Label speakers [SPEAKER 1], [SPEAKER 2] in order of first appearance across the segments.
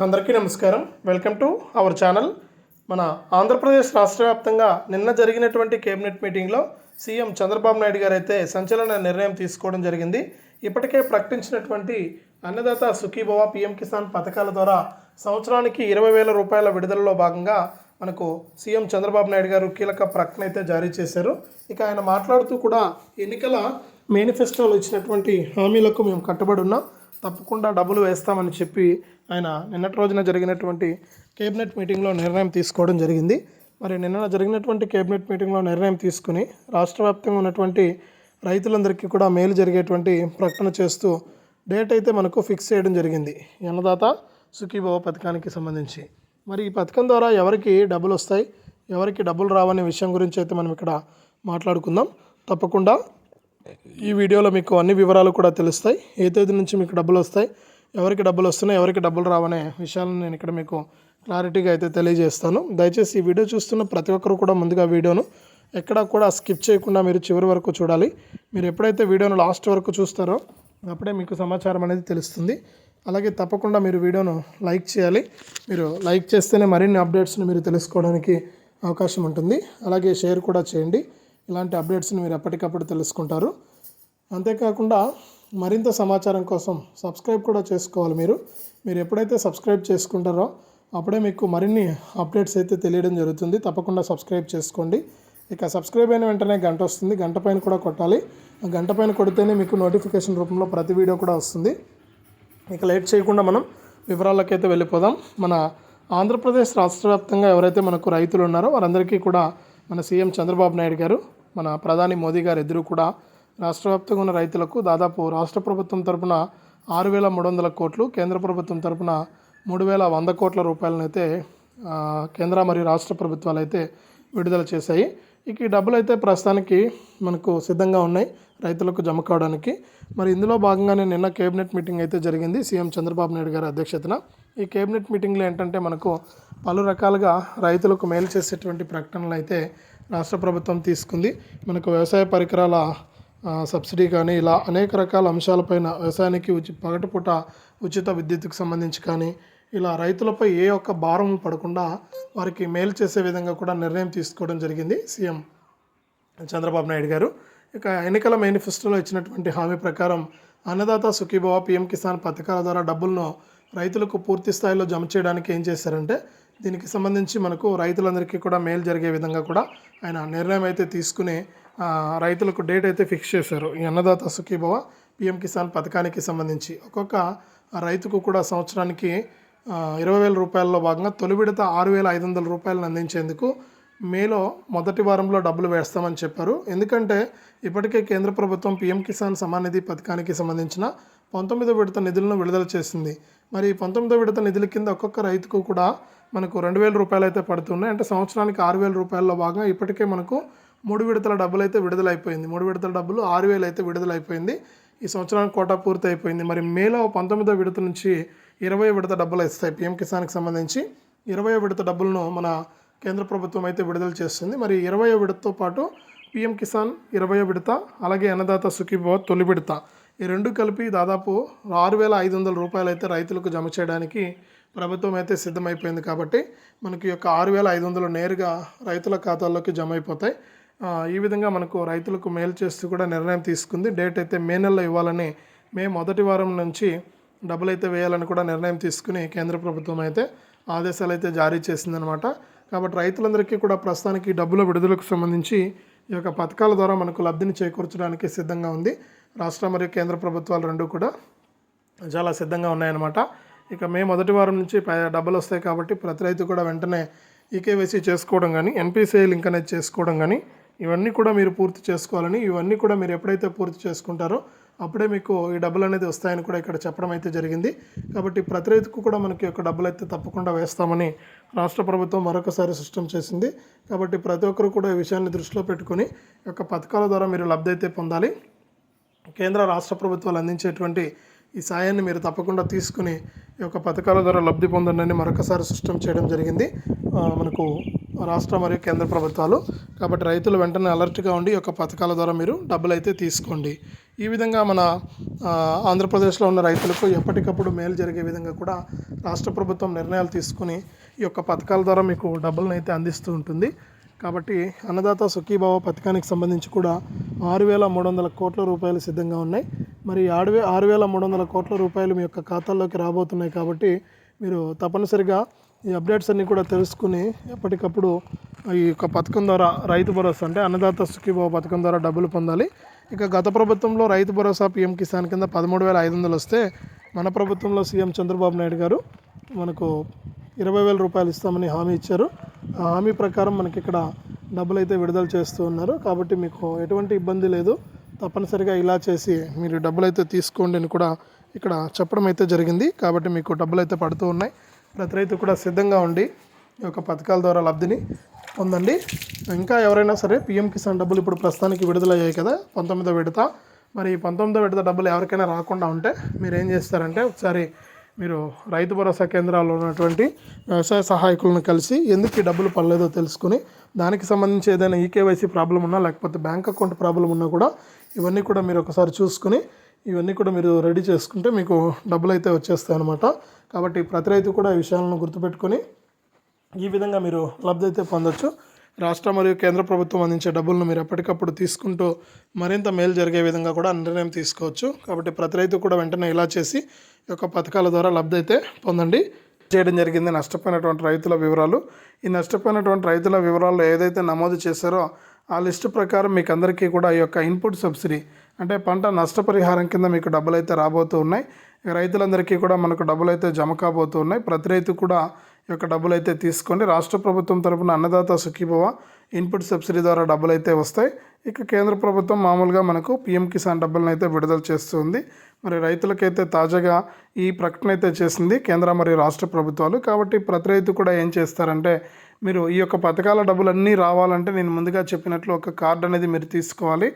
[SPEAKER 1] అందరికీ నమస్కారం. Welcome to our channel. మన ఆంధ్రప్రదేశ్ రాష్ట్ర వ్యాప్తంగా నిన్న జరిగినటువంటి కేబినెట్ మీటింగ్లో సీఎం చంద్రబాబు నాయుడు గారు అయితే సంచలన నిర్ణయం తీసుకోవడం జరిగింది. ఇప్పటికే ప్రకటించినటువంటి అన్నదాత సుఖీభవ పిఎం కిసాన్ పథకాల ద్వారా సంవత్సరానికి ఇరవై వేల రూపాయల విడుదలలో భాగంగా మనకు సీఎం చంద్రబాబు నాయుడు గారు కీలక ప్రకటన అయితే జారీ చేశారు. ఇక ఆయన మాట్లాడుతూ కూడా ఎన్నికల మేనిఫెస్టోలో ఇచ్చినటువంటి హామీలకు మేము కట్టుబడి ఉన్నాం. తప్పకుండా డబ్బులు వేస్తామని చెప్పి ఆయన నిన్నటి రోజున జరిగినటువంటి కేబినెట్ మీటింగ్లో నిర్ణయం తీసుకోవడం జరిగింది. మరి నిన్న జరిగినటువంటి కేబినెట్ మీటింగ్లో నిర్ణయం తీసుకుని రాష్ట్ర వ్యాప్తంగా ఉన్నటువంటి రైతులందరికీ కూడా మేలు జరిగేటువంటి ప్రకటన చేస్తూ డేట్ అయితే మనకు ఫిక్స్ చేయడం జరిగింది. అన్నదాత సుఖీభవ పథకానికి సంబంధించి. మరి ఈ పథకం ద్వారా ఎవరికి డబ్బులు వస్తాయి ఎవరికి డబ్బులు రావనే విషయం గురించి అయితే మనం ఇక్కడ మాట్లాడుకుందాం. తప్పకుండా ఈ వీడియోలో మీకు అన్ని వివరాలు కూడా తెలుస్తాయి. ఏ తేదీ నుంచి మీకు డబ్బులు వస్తాయి ఎవరికి డబ్బులు వస్తున్నాయి ఎవరికి డబ్బులు రావనే విషయాలను నేను ఇక్కడ మీకు క్లారిటీగా అయితే తెలియజేస్తాను. దయచేసి ఈ వీడియో చూస్తున్న ప్రతి ఒక్కరు కూడా ముందుగా వీడియోను ఎక్కడా కూడా స్కిప్ చేయకుండా మీరు చివరి వరకు చూడాలి. మీరు ఎప్పుడైతే వీడియోను లాస్ట్ వరకు చూస్తారో అప్పుడే మీకు సమాచారం అనేది తెలుస్తుంది. అలాగే తప్పకుండా మీరు వీడియోను లైక్ చేయాలి. మీరు లైక్ చేస్తేనే మరిన్ని అప్డేట్స్ని మీరు తెలుసుకోవడానికి అవకాశం ఉంటుంది. అలాగే షేర్ కూడా చేయండి. ఇలాంటి అప్డేట్స్ని మీరు ఎప్పటికప్పుడు తెలుసుకుంటారు. అంతేకాకుండా మరింత సమాచారం కోసం సబ్స్క్రైబ్ కూడా చేసుకోవాలి మీరు. మీరు ఎప్పుడైతే సబ్స్క్రైబ్ చేసుకుంటారో అప్పుడే మీకు మరిన్ని అప్డేట్స్ అయితే తెలియడం జరుగుతుంది. తప్పకుండా సబ్స్క్రైబ్ చేసుకోండి. ఇక సబ్స్క్రైబ్ అయిన వెంటనే గంట వస్తుంది. గంట పైన కూడా కొట్టాలి. ఆ గంట పైన కొడితేనే మీకు నోటిఫికేషన్ రూపంలో ప్రతి వీడియో కూడా వస్తుంది. ఇక లేట్ చేయకుండా మనం వివరాలకైతే వెళ్ళిపోదాం. మన ఆంధ్రప్రదేశ్ రాష్ట్ర వ్యాప్తంగా ఎవరైతే మనకు రైతులు ఉన్నారో వారందరికీ కూడా మన సీఎం చంద్రబాబు నాయుడు గారు మన ప్రధాని మోదీ గారు ఎదురు కూడా రాష్ట్ర వ్యాప్తంగా ఉన్న రైతులకు దాదాపు రాష్ట్ర ప్రభుత్వం తరపున ఆరు వేల మూడు వందల కోట్లు కేంద్ర ప్రభుత్వం తరపున మూడు వేల వంద కోట్ల రూపాయలనైతే కేంద్ర మరియు రాష్ట్ర ప్రభుత్వాలు అయితే విడుదల చేశాయి. ఇక ఈ డబ్బులు అయితే ప్రస్తుతానికి మనకు సిద్ధంగా ఉన్నాయి రైతులకు జమ కావడానికి. మరి ఇందులో భాగంగానే నిన్న కేబినెట్ మీటింగ్ అయితే జరిగింది సీఎం చంద్రబాబు నాయుడు గారి అధ్యక్షతన. ఈ కేబినెట్ మీటింగ్లో ఏంటంటే మనకు పలు రకాలుగా రైతులకు మేలు చేసేటువంటి ప్రకటనలు అయితే రాష్ట్ర ప్రభుత్వం తీసుకుంది. మనకు వ్యవసాయ పరికరాల సబ్సిడీ కానీ ఇలా అనేక రకాల అంశాలపైన వ్యవసాయానికి ఉచి పగటిపూట ఉచిత విద్యుత్తుకు సంబంధించి కానీ ఇలా రైతులపై ఏ ఒక్క భారం పడకుండా వారికి మేలు చేసే విధంగా కూడా నిర్ణయం తీసుకోవడం జరిగింది సీఎం చంద్రబాబు నాయుడు గారు. ఇక ఎన్నికల మేనిఫెస్టోలో ఇచ్చినటువంటి హామీ ప్రకారం అన్నదాత సుఖీభవ పిఎం కిసాన్ పథకాల ద్వారా డబ్బులను రైతులకు పూర్తి స్థాయిలో జమ చేయడానికి ఏం చేశారంటే దీనికి సంబంధించి మనకు రైతులందరికీ కూడా మేలు జరిగే విధంగా కూడా ఆయన నిర్ణయం అయితే తీసుకుని రైతులకు డేట్ అయితే ఫిక్స్ చేశారు. ఈ అన్నదాత సుఖీభవ పిఎం కిసాన్ పథకానికి సంబంధించి. ఒక్కొక్క రైతుకు కూడా సంవత్సరానికి ఇరవై వేల రూపాయల్లో భాగంగా తొలి విడత ఆరు వేల ఐదు వందల రూపాయలను అందించేందుకు మేలో మొదటి వారంలో డబ్బులు వేస్తామని చెప్పారు. ఎందుకంటే ఇప్పటికే కేంద్ర ప్రభుత్వం పీఎం కిసాన్ సమానిధి పథకానికి సంబంధించిన పంతొమ్మిదో విడత నిధులను విడుదల చేసింది. మరి ఈ పంతొమ్మిదో విడత నిధుల కింద ఒక్కొక్క రైతుకు కూడా మనకు రెండు వేల రూపాయలు అయితే పడుతున్నాయి. అంటే సంవత్సరానికి ఆరు వేల రూపాయల్లో భాగంగా ఇప్పటికే మనకు మూడు విడతల డబ్బులు అయితే విడుదలైపోయింది. మూడు విడతల డబ్బులు ఆరు వేలు అయితే విడుదలైపోయింది. ఈ సంవత్సరానికి కోటా పూర్తి అయిపోయింది మరి మేలో పంతొమ్మిదో విడత నుంచి ఇరవై విడత డబ్బులు ఇస్తాయి పీఎం కిసాన్కి సంబంధించి. ఇరవై విడత డబ్బులను మన కేంద్ర ప్రభుత్వం అయితే విడుదల చేస్తుంది. మరి ఇరవై విడతతో పాటు పీఎం కిసాన్ ఇరవై విడత అలాగే అన్నదాత సుఖీభవ తొలి విడత. ఈ రెండు కలిపి దాదాపు ఆరు వేల ఐదు వందల రూపాయలు అయితే రైతులకు జమ చేయడానికి ప్రభుత్వం అయితే సిద్ధమైపోయింది కాబట్టి మనకి యొక్క ఆరు వేల ఐదు వందలు నేరుగా రైతుల ఖాతాల్లోకి జమ అయిపోతాయి. ఈ విధంగా మనకు రైతులకు మేలు చేస్తూ కూడా నిర్ణయం తీసుకుంది. డేట్ అయితే మే నెలలో ఇవ్వాలని మే మొదటి వారం నుంచి డబ్బులు అయితే వేయాలని కూడా నిర్ణయం తీసుకుని కేంద్ర ప్రభుత్వం అయితే ఆదేశాలు అయితే జారీ చేసిందనమాట. కాబట్టి రైతులందరికీ కూడా ప్రస్తుతానికి డబ్బుల విడుదలకు సంబంధించి ఈ యొక్క పథకాల ద్వారా మనకు లబ్ధిని చేకూర్చడానికి సిద్ధంగా ఉంది. రాష్ట్ర మరియు కేంద్ర ప్రభుత్వాలు రెండు కూడా చాలా సిద్ధంగా ఉన్నాయన్నమాట. ఇక మే మొదటి వారం నుంచి డబ్బులు వస్తాయి కాబట్టి ప్రతి రైతు కూడా వెంటనే ఈకేవైసీ చేసుకోవడం కానీ ఎన్పిసిఐ లింక్ అనేది చేసుకోవడం కానీ ఇవన్నీ కూడా మీరు పూర్తి చేసుకోవాలని ఇవన్నీ కూడా మీరు ఎప్పుడైతే పూర్తి చేసుకుంటారో అప్పుడే మీకు ఈ డబ్బులు అనేది వస్తాయని కూడా ఇక్కడ చెప్పడం అయితే జరిగింది. కాబట్టి ప్రతి రైతుకు కూడా మనకి యొక్క డబ్బులు అయితే తప్పకుండా వేస్తామని రాష్ట్ర ప్రభుత్వం మరొకసారి సిస్టమ్ చేసింది. కాబట్టి ప్రతి ఒక్కరు కూడా ఈ విషయాన్ని దృష్టిలో పెట్టుకొని యొక్క పథకాల ద్వారా మీరు లబ్ధి అయితే పొందాలి. కేంద్ర రాష్ట్ర ప్రభుత్వాలు అందించేటువంటి ఈ సాయాన్ని మీరు తప్పకుండా తీసుకుని ఈ యొక్క పథకాల ద్వారా లబ్ధి పొందండి మరొకసారి సిస్టమ్ చేయడం జరిగింది. మనకు రాష్ట్ర మరియు కేంద్ర ప్రభుత్వాలు. కాబట్టి రైతులు వెంటనే అలర్ట్గా ఉండి ఈ యొక్క పథకాల ద్వారా మీరు డబ్బులు అయితే తీసుకోండి. ఈ విధంగా మన ఆంధ్రప్రదేశ్లో ఉన్న రైతులకు ఎప్పటికప్పుడు మేలు జరిగే విధంగా కూడా రాష్ట్ర ప్రభుత్వం నిర్ణయాలు తీసుకుని ఈ యొక్క పథకాల ద్వారా మీకు డబ్బులను అయితే అందిస్తూ ఉంటుంది. కాబట్టి అన్నదాత సుఖీభావ పథకానికి సంబంధించి కూడా ఆరు వేల మూడు వందల కోట్ల రూపాయలు సిద్ధంగా ఉన్నాయి. మరి ఆరు వే ఆరు వేల మూడు వందల కోట్ల రూపాయలు మీ యొక్క ఖాతాల్లోకి రాబోతున్నాయి కాబట్టి మీరు తప్పనిసరిగా ఈ అప్డేట్స్ అన్నీ కూడా తెలుసుకుని ఎప్పటికప్పుడు ఈ యొక్క పథకం ద్వారా రైతు భరోసా అంటే అన్నదాత సుఖీభావ పథకం ద్వారా డబ్బులు పొందాలి. ఇక గత ప్రభుత్వంలో రైతు భరోసా పీఎం కిసాన్ కింద పదమూడు వేల ఐదు వందలు వస్తే మన ప్రభుత్వంలో సీఎం చంద్రబాబు నాయుడు గారు మనకు ఇరవై వేల రూపాయలు ఇస్తామని హామీ ఇచ్చారు. ఆ హామీ ప్రకారం మనకి ఇక్కడ డబ్బులు అయితే విడుదల చేస్తూ ఉన్నారు. కాబట్టి మీకు ఎటువంటి ఇబ్బంది లేదు. తప్పనిసరిగా ఇలా చేసి మీరు డబ్బులు అయితే తీసుకోండి అని కూడా ఇక్కడ చెప్పడం అయితే జరిగింది. కాబట్టి మీకు డబ్బులు అయితే పడుతూ ఉన్నాయి. ప్రతి రైతు కూడా సిద్ధంగా ఉండి ఈ యొక్క పథకాల ద్వారా లబ్ధిని పొందండి. ఇంకా ఎవరైనా సరే పిఎం కిసాన్ డబ్బులు ఇప్పుడు ప్రస్తుతానికి విడుదలయ్యాయి కదా పంతొమ్మిదో విడత. మరి ఈ పంతొమ్మిదో విడత డబ్బులు ఎవరికైనా రాకుండా ఉంటే మీరు ఏం చేస్తారంటే ఒకసారి మీరు రైతు భరోసా కేంద్రాల్లో ఉన్నటువంటి వ్యవసాయ సహాయకులను కలిసి ఎందుకు ఈ డబ్బులు పడలేదో తెలుసుకుని దానికి సంబంధించి ఏదైనా ఈకేవైసీ ప్రాబ్లం ఉన్నా లేకపోతే బ్యాంక్ అకౌంట్ ప్రాబ్లం ఉన్నా కూడా ఇవన్నీ కూడా మీరు ఒకసారి చూసుకుని ఇవన్నీ కూడా మీరు రెడీ చేసుకుంటే మీకు డబ్బులు అయితే వచ్చేస్తాయి అనమాట కాబట్టి ప్రతి రైతు కూడా ఈ విషయాలను గుర్తుపెట్టుకొని ఈ విధంగా మీరు లబ్ధి అయితే పొందొచ్చు. రాష్ట్ర మరియు కేంద్ర ప్రభుత్వం అందించే డబ్బులను మీరు ఎప్పటికప్పుడు తీసుకుంటూ మరింత మేలు జరిగే విధంగా కూడా నిర్ణయం తీసుకోవచ్చు. కాబట్టి ప్రతి రైతు కూడా వెంటనే ఇలా చేసి ఈ యొక్క పథకాల ద్వారా లబ్ధి అయితే పొందండి. చేయడం జరిగింది నష్టపోయినటువంటి రైతుల వివరాలు. ఈ నష్టపోయినటువంటి రైతుల వివరాలు ఏదైతే నమోదు చేశారో ఆ లిస్టు ప్రకారం మీకు అందరికీ కూడా ఈ యొక్క ఇన్పుట్ సబ్సిడీ అంటే పంట నష్టపరిహారం కింద మీకు డబ్బులు అయితే రాబోతూ ఉన్నాయి. రైతులందరికీ కూడా మనకు డబ్బులు అయితే జమ కాబోతూ ఉన్నాయి. ప్రతి రైతు కూడా ఈ యొక్క డబ్బులు అయితే తీసుకోండి. రాష్ట్ర ప్రభుత్వం తరపున అన్నదాత సుఖీభవ ఇన్పుట్ సబ్సిడీ ద్వారా డబ్బులు అయితే వస్తాయి. ఇక కేంద్ర ప్రభుత్వం మామూలుగా మనకు పిఎం కిసాన్ డబ్బులను అయితే విడుదల చేస్తుంది. మరి రైతులకైతే తాజాగా ఈ ప్రకటన అయితే చేసింది కేంద్ర మరియు రాష్ట్ర ప్రభుత్వాలు. కాబట్టి ప్రతి రైతు కూడా ఏం చేస్తారంటే మీరు ఈ యొక్క పథకాల డబ్బులన్నీ రావాలంటే నేను ముందుగా చెప్పినట్లు ఒక కార్డు అనేది మీరు తీసుకోవాలి.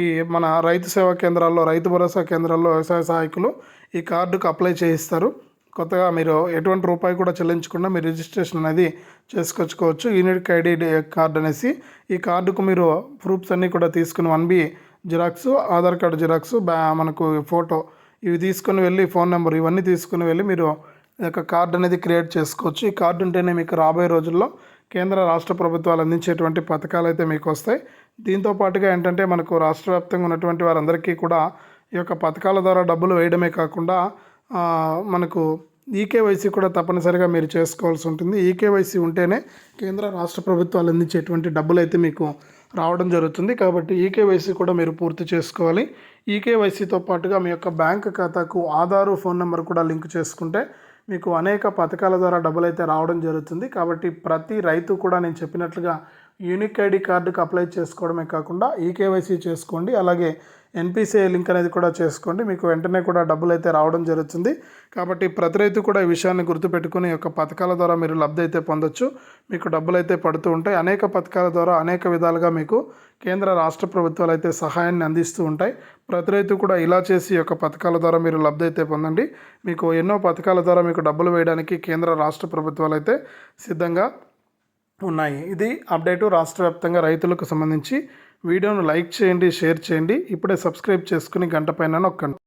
[SPEAKER 1] ఈ మన రైతు సేవా కేంద్రాల్లో రైతు భరోసా కేంద్రాల్లో వ్యవసాయ సహాయకులు ఈ కార్డుకు అప్లై చేయిస్తారు. కొత్తగా మీరు ఎటువంటి రూపాయి కూడా చెల్లించకుండా మీరు రిజిస్ట్రేషన్ అనేది చేసుకొచ్చుకోవచ్చు యూనిట్ ఐడి కార్డు అనేసి ఈ కార్డుకు మీరు ప్రూఫ్స్ అన్నీ కూడా తీసుకుని one B xerox Aadhaar card xerox బ్యా మనకు ఫోటో ఇవి తీసుకుని వెళ్ళి ఫోన్ నెంబర్ ఇవన్నీ తీసుకుని వెళ్ళి మీరు ఈ యొక్క కార్డు అనేది క్రియేట్ చేసుకోవచ్చు. ఈ కార్డు ఉంటేనే మీకు రాబోయే రోజుల్లో కేంద్ర రాష్ట్ర ప్రభుత్వాలు అందించేటువంటి పథకాలు అయితే మీకు వస్తాయి దీంతో పాటుగా ఏంటంటే మనకు రాష్ట్ర వ్యాప్తంగా ఉన్నటువంటి వారందరికీ కూడా ఈ యొక్క పథకాల ద్వారా డబ్బులు వేయడమే కాకుండా మనకు ఈకేవైసీ కూడా తప్పనిసరిగా మీరు చేసుకోవాల్సి ఉంటుంది. ఈకేవైసీ ఉంటేనే కేంద్ర రాష్ట్ర ప్రభుత్వాలు అందించేటువంటి డబ్బులు అయితే మీకు రావడం జరుగుతుంది. కాబట్టి ఈకేవైసీ కూడా మీరు పూర్తి చేసుకోవాలి. ఈకేవైసీతో పాటుగా మీ యొక్క బ్యాంక్ ఖాతాకు ఆధారు ఫోన్ నెంబర్ కూడా లింక్ చేసుకుంటే మీకు అనేక పథకాల ద్వారా డబ్బులు అయితే రావడం జరుగుతుంది. కాబట్టి ప్రతి రైతు కూడా నేను చెప్పినట్లుగా యూనిక్ ఐడి కార్డుకు అప్లై చేసుకోవడమే కాకుండా ఈకేవైసీ చేసుకోండి. అలాగే ఎన్పిసిఐ లింక్ అనేది కూడా చేసుకోండి. మీకు వెంటనే కూడా డబ్బులు అయితే రావడం జరుగుతుంది. కాబట్టి ప్రతి రైతు కూడా ఈ విషయాన్ని గుర్తుపెట్టుకుని ఈ యొక్క పథకాల ద్వారా మీరు లబ్ధి అయితే పొందొచ్చు. మీకు డబ్బులు అయితే పడుతూ ఉంటాయి. అనేక పథకాల ద్వారా అనేక విధాలుగా మీకు కేంద్ర రాష్ట్ర ప్రభుత్వాలు అయితే సహాయాన్ని అందిస్తూ ఉంటాయి. ప్రతి రైతు కూడా ఇలా చేసి యొక్క పథకాల ద్వారా మీరు లబ్ధి అయితే పొందండి. మీకు ఎన్నో పథకాల ద్వారా మీకు డబ్బులు వేయడానికి కేంద్ర రాష్ట్ర ప్రభుత్వాలు అయితే సిద్ధంగా ఉన్నాయి. ఇది అప్డేటు రాష్ట్ర వ్యాప్తంగా రైతులకు సంబంధించి వీడియోను లైక్ చేయండి షేర్ చేయండి. ఇప్పుడే సబ్స్క్రైబ్ చేసుకుని గంట పైన నొక్కండి.